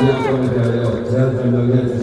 진행점에 대하여 제안 설명해 주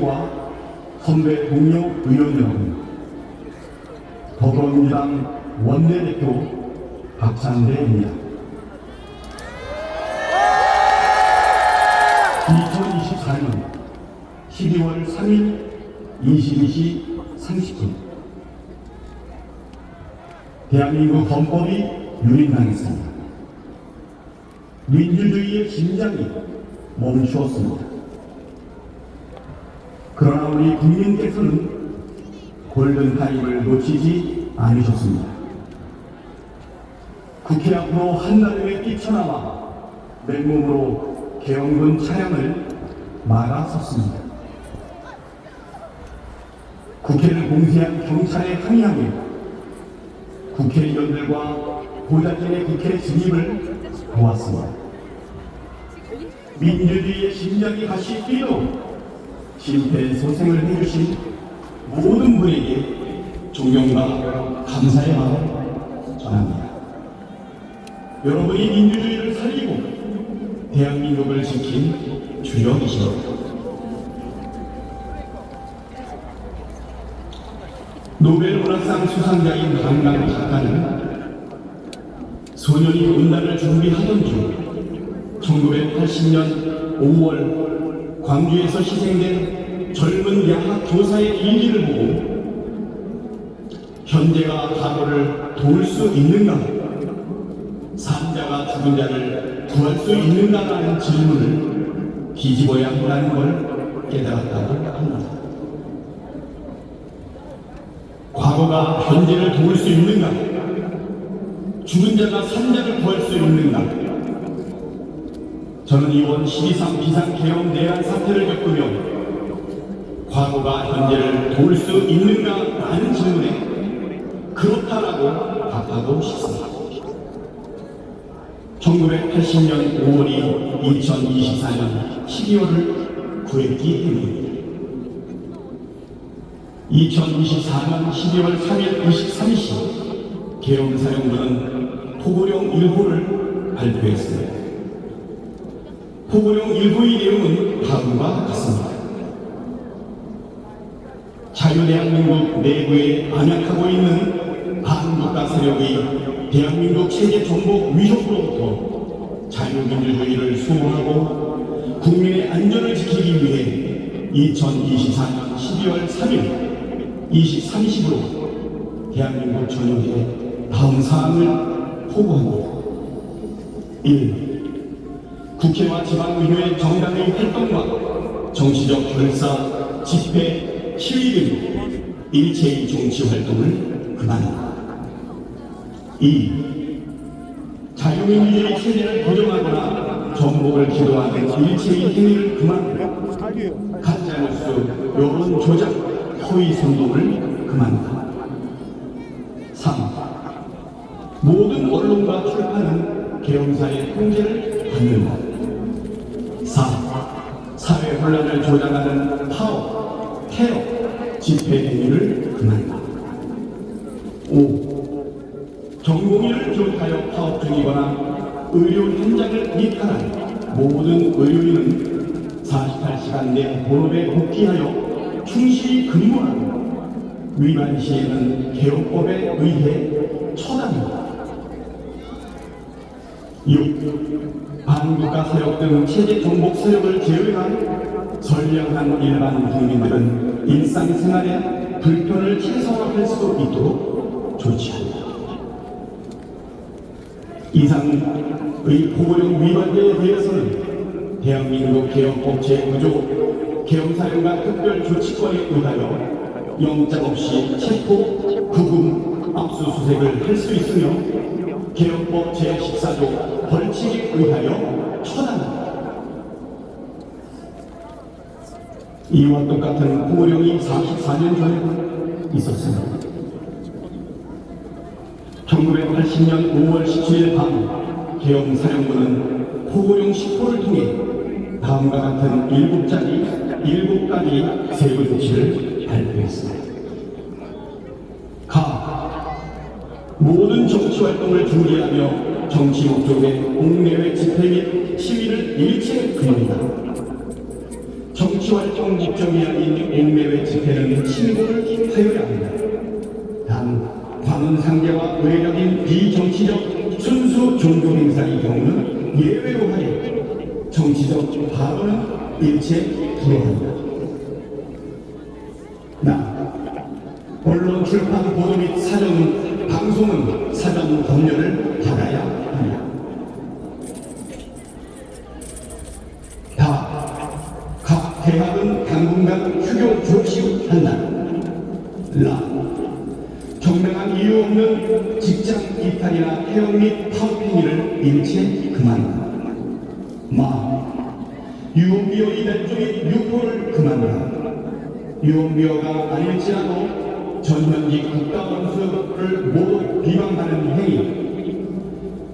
국회의장과 선배 동료 의원 여러분, 더불어민주당 원내대표 박찬대입니다. 2024년 12월 3일 22시 30분 대한민국 헌법이 유린당했습니다. 민주주의의 심장이 멈추었습니다. 그러나 우리 국민께서는 골든타임을 놓치지 않으셨습니다. 국회 앞으로 한달음에 뛰쳐나와 맨몸으로 개헌군 차량을 막아섰습니다. 국회를 공세한 경찰에 항의하며 국회의원들과 보좌진의 국회 진입을 도왔습니다. 민주주의의 심장이 다시 뛰도록 심폐소생을 해주신 모든 분에게 존경과 감사의 마음을 전합니다. 여러분이 민주주의를 살리고 대한민국을 지킨 주역이십니다. 노벨 문학상 수상자인 한강 작가는 소년이 온난을 준비하던 중 1980년 5월 광주에서 희생된 젊은 야학 교사의 일기를 보고 현재가 과거를 도울 수 있는가? 산자가 죽은 자를 구할 수 있는가라는 질문을 뒤집어야 한다는 걸 깨달았다고 합니다. 과거가 현재를 도울 수 있는가? 죽은 자가 산자를 구할 수 있는가? 저는 이번 12.3 비상계엄 내란 사태를 겪으며 과거가 현재를 도울 수 있는가? 라는 질문에 그렇다라고 답하고 싶습니다. 1980년 5월이 2024년 12월을 구했기 때문입니다. 2024년 12월 3일 23시 계엄사령부는 포고령 1호를 발표했습니다. 포고령 1호의 내용은 다음과 같습니다. 자유대한민국 내부에 안약하고 있는 반국가 세력의 대한민국 체제 정복 위협으로부터 자유민주주의를 수호하고 국민의 안전을 지키기 위해 2024년 12월 3일 23시로 대한민국 전역에 다음 사항을 포고합니다. 1. 국회와 지방의회 정당의 활동과 정치적 결사, 집회, 시위 등 일체의 정치 활동을 그만합니다. 2. 자유민주주의 체제를 부정하거나 정복을 기도하는 일체의 행위를 그만하고 가짜뉴스, 여론 조작, 허위 선동을 그만하라. 3. 모든 언론과 출판은 계엄사의 통제를 받는다. 4. 사회 혼란을 조장하는 파업, 테러, 집회 행위를 그만하라. 5. 전공의를 비롯하여 파업 중이거나 의료 현장을 이탈한 모든 의료인은 48시간 내 본업에 복귀하여 충실히 근무하고 위반 시에는 개업법에 의해 처단합니다. 6. 반국가 세력 등 체제 정복 세력을 제외한 선량한 일반 국민들은 일상생활에 불편을 최소화할 수 있도록 조치한다. 이상의 보호령 위반에 대해서는 대한민국 개혁법 제9조 개헌사령관 특별조치권에 의하여 영장 없이 체포, 구금, 압수수색을 할 수 있으며 개헌법 제14조 벌칙에 의하여 처단한다. 이와 똑같은 보호령이 44년 전에 있었습니다. 1980년 5월 17일 밤 계엄사령부는 포고용 10호를 통해 다음과 같은 7자리 7가지 세부 조치를 발표했습니다. 가. 모든 정치 활동을 중지하며 정치 목적의 옥내외 집회 및 시위를 일체 금한다. 정치 활동 목적이 아닌 옥내외 집회는 신고를 하여야 합니다. 단 관원 상대와 외적인 비정치적 순수 종교 행사의 경우는 예외로 하여 정치적 발언은 일체 불허한다. 나 언론 출판 보도 및 사전 방송은 사전 검열을 받아야 합니다. 다각 대학은 당분간 휴교 조치한다. 라 정당한 이유 없는 직장 이탈이나 해역 및 파업 행위를 일체 그만한다. 마 유언비어 및 유포를 그만하라. 유언비어가 아닐지라도 전현직 국가원수를 모두 비방하는 행위,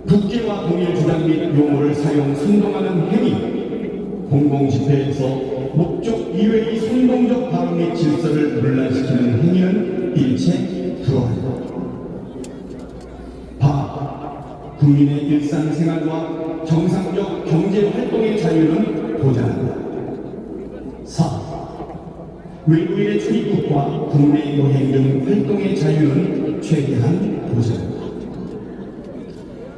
국제와 동일 주장 및 용어를 사용 선동하는 행위, 공공집회에서 목적 이외의 선동적 발언 및 질서를 논란시키는 행위는 일체 불허한다. 바, 국민의 일상생활과 정상적 경제활동의 자유는 보장한다. 사, 외국인의 출입국과 국내 여행 등 활동의 자유는 최대한 보장한다.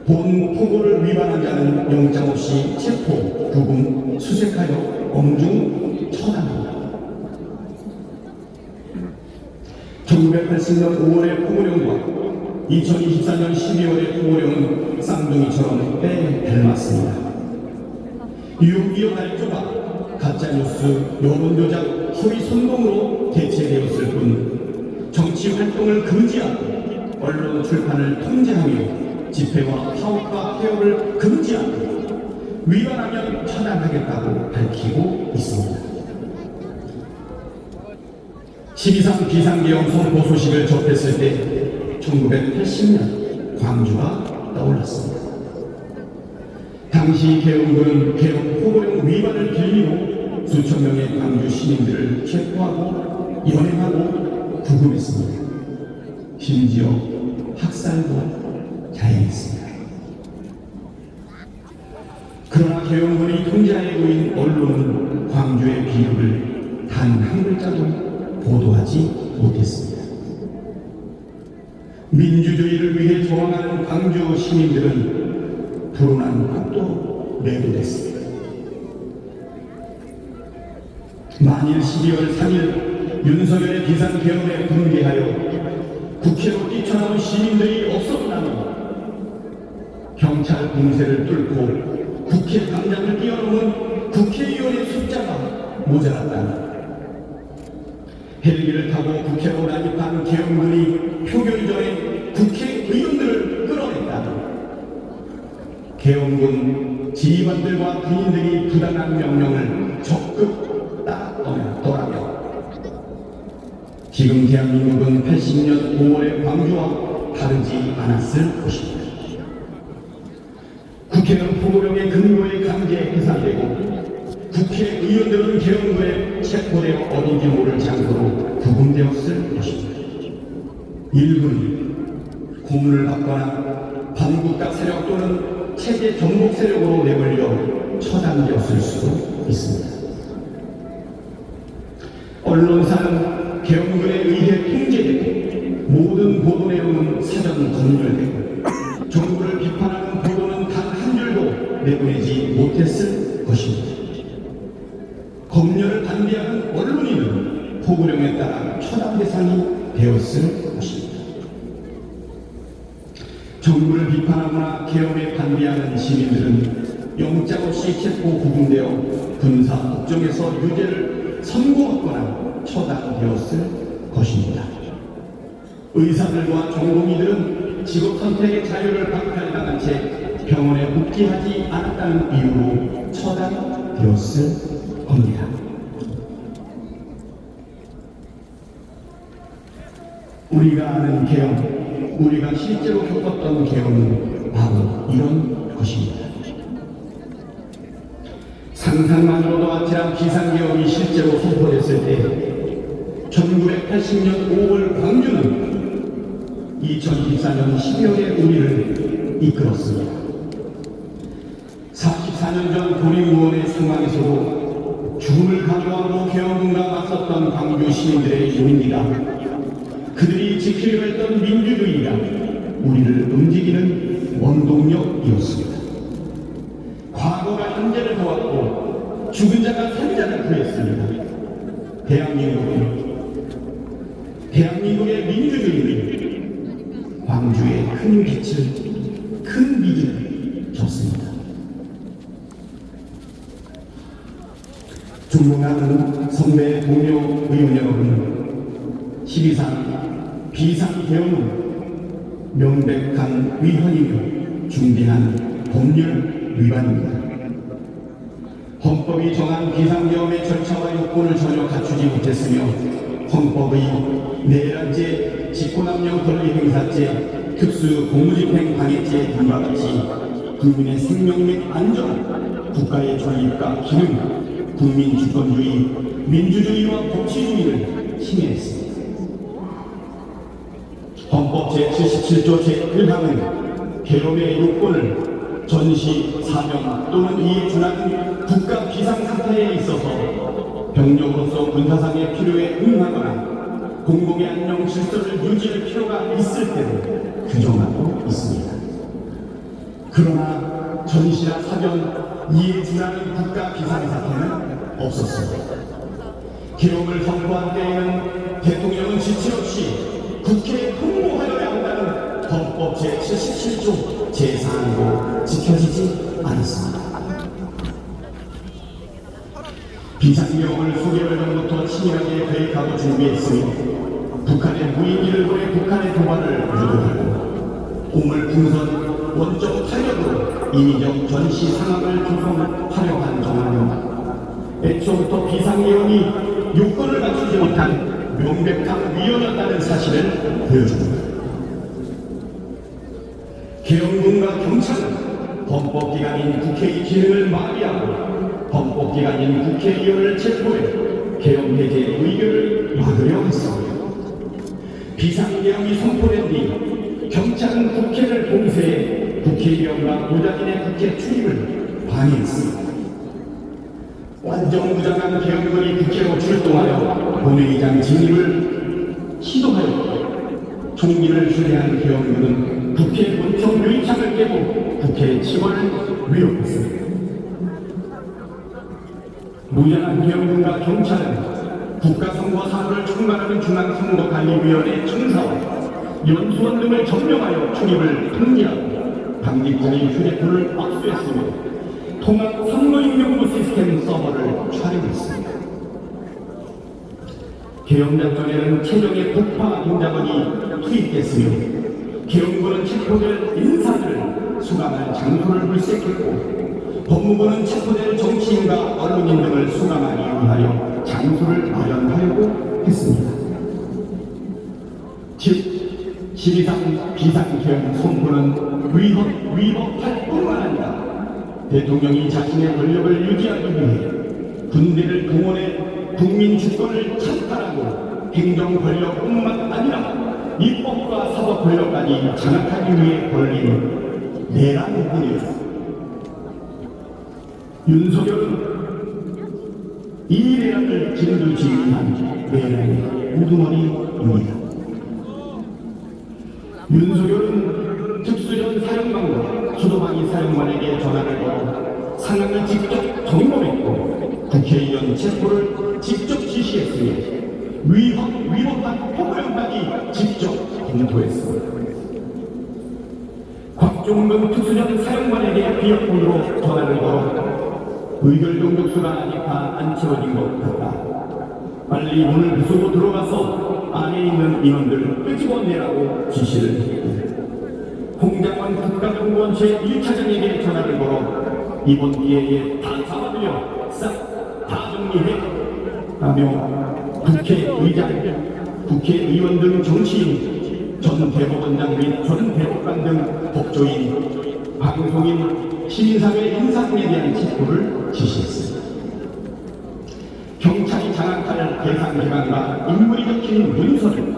본 포고를 위반한 자는 영장 없이 체포, 구금, 수색하여 엄중 처단한다. 1980년 5월의 포고령과 2024년 12월의 포고령은 쌍둥이처럼 때 닮았습니다. 유기어 날조가 가짜뉴스, 여론조작, 허위 선동으로 대체되었을 뿐 정치 활동을 금지하고 언론 출판을 통제하며 집회와 파업과 폐업을 금지하고 위반하면 처단하겠다고 밝히고 있습니다. 12.3 비상계엄 선포 소식을 접했을 때 1980년 광주가 떠올랐습니다. 당시 계엄군은 계엄 포고령 위반을 빌리고 수천 명의 광주 시민들을 체포하고 연행하고 구금했습니다. 심지어 학살도 자행했습니다. 그러나 계엄군이 통제하에 놓인 언론은 광주의 비극을 단 한 글자도 보도하지 못했습니다. 민주주의를 위해 저항하는 광주 시민들은 불운한 폭도 매도됐습니다. 만일 12월 3일 윤석열의 비상계엄에 분개하여 국회로 뛰쳐나온 시민들이 없었다면 경찰 공세를 뚫고 국회 당장을 뛰어넘은 국회의원의 숫자가 모자랐다면 헬기를 타고 국회로 난입한 계엄군이 표결 전에 국회의원들을 끌어냈다면 계엄군 지휘관들과 군인들이 부당한 명령을 적극 따랐더라면 지금 대한민국은 80년 5월의 광주와 다르지 않았을 것입니다. 국회는 포고령의 근거에 강제 해산되고 국회의원들은 계엄군에 체포되어 어딘지 모를 장소로 구금되었을 것입니다. 일부는 고문을 받거나 반국가 세력 또는 체제 정복 세력으로 내몰려 처단되었을 수도 있습니다. 언론사는 계엄군에 의해 통제되고 모든 보도 내용은 사전 검열되고 정부를 비판하는 보도는 단 한 줄도 내보내지 못했을 것입니다. 검열을 반대하는 언론인은 포구령에 따라 처단 대상이 되었을 것입니다. 정부를 비판하거나 계엄 에 반대하는 시민들은 영장 없이 체포 구금되어 군사 국정에서 유죄를 선고받거나 처단되었을 것입니다. 의사들과 전공의들은 직업 선택의 자유를 박탈당한 채 병원에 복귀하지 않았다는 이유로 처단되었을 겁니다. 우리가 아는 계엄, 우리가 실제로 겪었던 계엄은 바로 이런 것입니다. 상상만으로도 아찔한 비상계엄이 실제로 선포됐을 때 1980년 5월 광주는 2024년 12월에 우리를 이끌었습니다. 44년 전 도림무원의 상황에서도 죽음을 각오하고 계엄군과 맞섰던 광주 시민들의 용기가 그들이 지키려 했던 민주주의가 우리를 움직이는 원동력이었습니다. 과거가 현재를 도왔고 죽은 자가 산 자를 구했습니다. 대한민국은 대한민국의 민주주의는 광주에 큰 빛을 큰 믿음을 줬습니다. 존경하는 선배 동료 의원 여러분, 12상 비상계엄은 명백한 위헌이며 중대한 법률 위반입니다. 헌법이 정한 비상계엄의 절차와 요건을 전혀 갖추지 못했으며 헌법의 내란죄, 직권남용 권리 행사죄, 특수 공무집행 방해죄 등과 같이 국민의 생명 및 안전, 국가의 존립과 기능, 국민 주권주의, 민주주의와 법치주의를 침해했습니다. 헌법 제77조 제1항은 계엄의 요건을 전시, 사명 또는 이에 준하는 국가 비상사태에 있어서 병력으로서 군사상의 필요에 응하거나 공공의 안녕 질서를 유지할 필요가 있을 때로 규정하고 있습니다. 그러나 전시나 사견, 이에 준하는 국가 비상사태는 없었습니다. 계엄을 선포한 때에는 대통령은 지체 없이 국회에 제77조 제4항도 지켜지지 않았습니다. 비상경을 수개월 전부터 치밀하게 계획하고 준비했으며 북한의 무인기를 보내 북한의 도발을 유도하고 우물풍선 원적 탄력으로 인위적 전시 상황을 조성하려 한 정황입니다. 애초부터 비상계엄이 요건을 갖추지 못한 명백한 위헌이었다는 사실을 보여줍니다. 계엄군과 경찰은 헌법기관인 국회의 기능을 마비하고 헌법기관인 국회의원을 체포해 계엄 해제 의결을 막으려 했습니다. 비상계엄이 선포된 뒤 경찰은 국회를 봉쇄해 국회의원과 보좌진의 국회 출입을 방해했습니다. 완전 무장한 계엄군이 국회로 출동하여 본회의장 진입을 시도하였고 총기를 휴대한 계엄군은 국회 본청 유리창을 깨고 국회 직원을 위협했습니다. 무장한 계엄군과 경찰은 국가선거 사무를 총괄하는 중앙선거관리위원회 청사와 연수원 등을 점령하여 출입을 통제하고 당직자의 휴대폰을 압수했으며 통합 선거인명부 시스템 서버를 촬영했습니다. 계엄작전에는 최종의 폭파 인자원이 투입됐으며 계엄부는 체포될 인사들을 수감할 장소를 물색했고 법무부는 체포될 정치인과 언론인 등을 수감하기 위하여 장소를 마련하려고 했습니다. 즉, 12상 비상계엄 선포는 위헌, 위법할 뿐만 아니라 대통령이 자신의 권력을 유지하기 위해 군대를 동원해 국민 주권을 찬탈하고 행정 권력뿐만 아니라 입법과 사법 권력까지 장악하기 위해 벌린 내란군이었습니다. 윤석열은 이 내란을 진두지 위한 내란의 우두머리입니다. 윤석열은 특수전 사령관과 수도방위 사령관에게 전화를 걸어 상황을 직접 점검했고 국회의원 체포를 직접 지시했으며 위법, 위법한 포고령까지 직접 검토했습니다. 곽종근 특수전 사령관에게 비어폰으로 전화를 걸어 의결 공격수가 아직 다안 채워진 것 같다. 빨리 문을 부수고 들어가서 안에 있는 인원들을 끄집어내라고 지시를 했고 홍장관 국가정보원 제1차장에게 전화를 걸어 이번 기회에 다 잡아들여 싹 다 정리해 라며 국회의장, 국회의원 등 정치인, 전 대법원장 및 전 대법관 등 법조인, 방송인, 시민사회 인사 등에 대한 체포를 지시했습니다. 경찰이 장악할 대상 기관과 인물이 적힌 문서를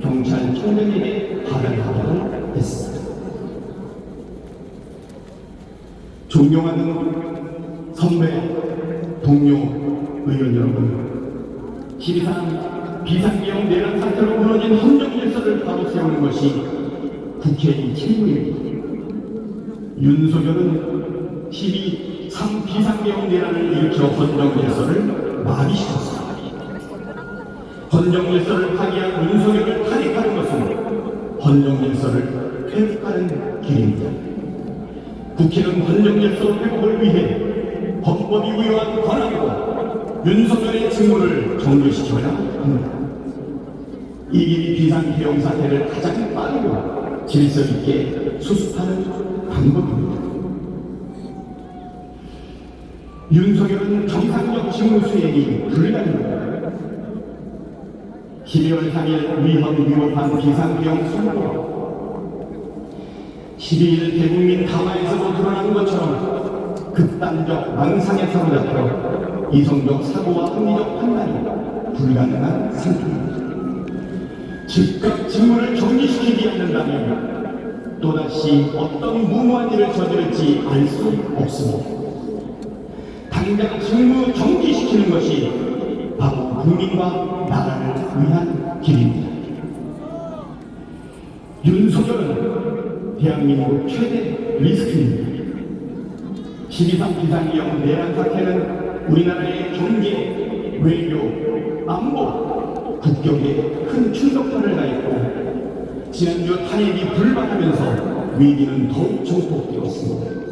경찰청장에게 받아가도록 했습니다. 존경하는 선배, 동료, 의원 여러분, 12상 비상계엄 내란 사태로 무너진 헌정 질서를 바로 세우는 것이 국회의 책무입니다. 윤석열은 12.3 비상계엄 내란을 일으켜 헌정 질서를 마비시켰습니다. 헌정 질서를 파기한 윤석열을 탄핵하는 것은 헌정 질서를 회복하는 길입니다. 국회는 헌정 질서 회복을 위해 헌법이 부여한 권한과 윤석열의 직무를 정리시켜야 합니다. 이 비상계엄 사태를 가장 빠르고 질서 있게 수습하는 방법입니다. 윤석열은 정상적 직무 수행이 불가능합니다. 12월 3일 위헌 위법한 비상계엄 선고 12일 대국민 담화에서도 드러난 것처럼 극단적 망상에 사로잡혀 이성적 사고와 합리적 판단이 불가능한 상태입니다. 즉각 직무를 정리시키지 않는다면 또다시 어떤 무모한 일을 저지를지 알 수 없습니다. 당장 직무 정지시키는 것이 바로 국민과 나라를 위한 길입니다. 윤석열은 대한민국 최대 리스크입니다. 12.3 비상기업 내란 사태는 우리나라의 경제, 외교, 안보, 국격에 큰 충격파를 가했고 지난주 탄핵이 불발하면서 위기는 더욱 증폭되었습니다.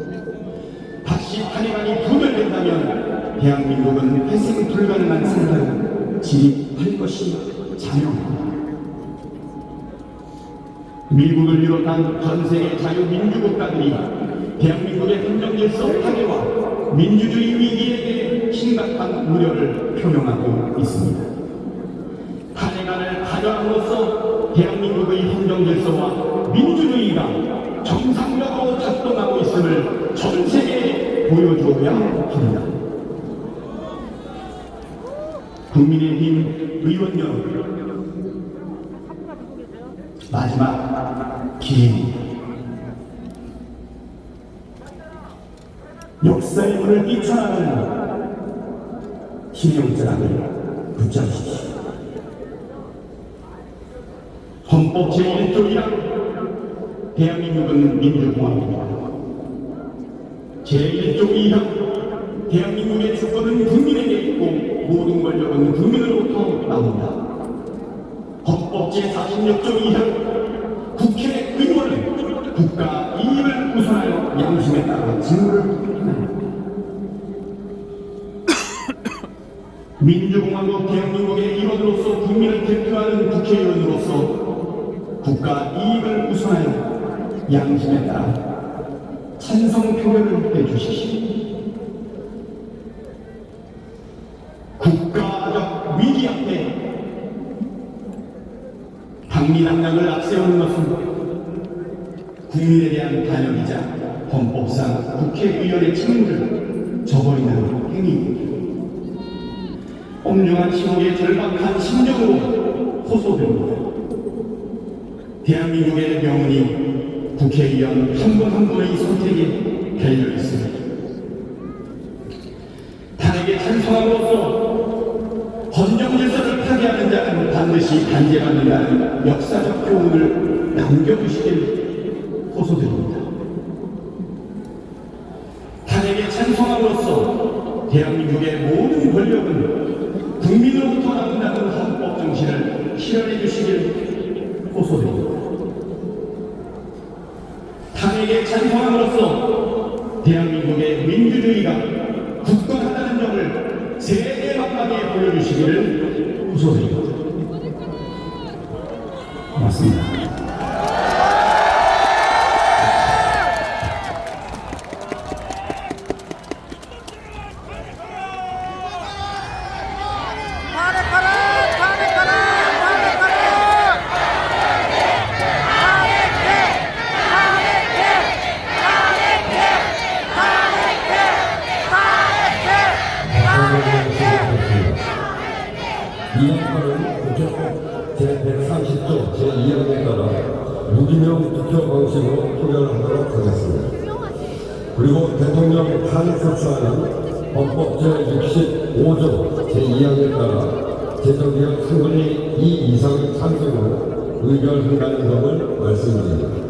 다시 탄핵안이 부결된다면 대한민국은 회생 불가능한 상태로 진입할 것이 자명합니다. 미국을 비롯한 전 세계 자유민주국가들이 대한민국의 헌정질서 파괴와 민주주의 위기에 대해 심각한 우려를 표명하고 있습니다. 탄핵안을 가져함으로써 대한민국의 헌정질서와 민주주의가 정상적으로 작동하고 있음을 전 세계에 보여주어야 합니다. 국민의힘 의원 여러분, 마지막 기회입니다. 역사의 문을 뛰쳐나가는 신용자락을 붙잡으십시오. 헌법 제1조 1항 대한민국은 민주공화국입니다. 제1조 2항 대한민국의 주권은 국민에게 있고 모든 권력은 국민으로부터 나옵니다. 헌법 제46조 2항 국회 의원은 국가 양심에 따라 행합니다. 민주공화국 대한민국의 일원으로서 국민을 대표하는 국회의원으로서 국가 이익을 우선하여 양심에 따라 찬성 표결을 해주십시오. 국가적 위기 앞에 당리당략을 앞세우는 것은 국민에 대한 단역이자 헌법상 국회의원의 책무를 저버리는 행위입니다. 엄중한 시국의 절박한 심정으로 호소됩니다. 대한민국의 명운이 국회의원 한 분 한 분의 선택에 달려 있습니다. 탄핵에 찬성함으로써 헌정 질서를 파괴하는 자는 반드시 단죄받는다는 역사적 교훈을 남겨주시길 호소드립니다. 탄핵에 찬성함 대한민국의 모든 권력은 국민으로부터 나온다는 헌법 정신을 실현해 주시길 호소드립니다. 탄핵에 찬성함으로써 대한민국의 민주주의가 굳건하다는 점을 세계 만방에 보여주시기를 호소드립니다. 재정기업 3분의 2 이상의 찬성으로 의결한다는 점을 말씀드립니다.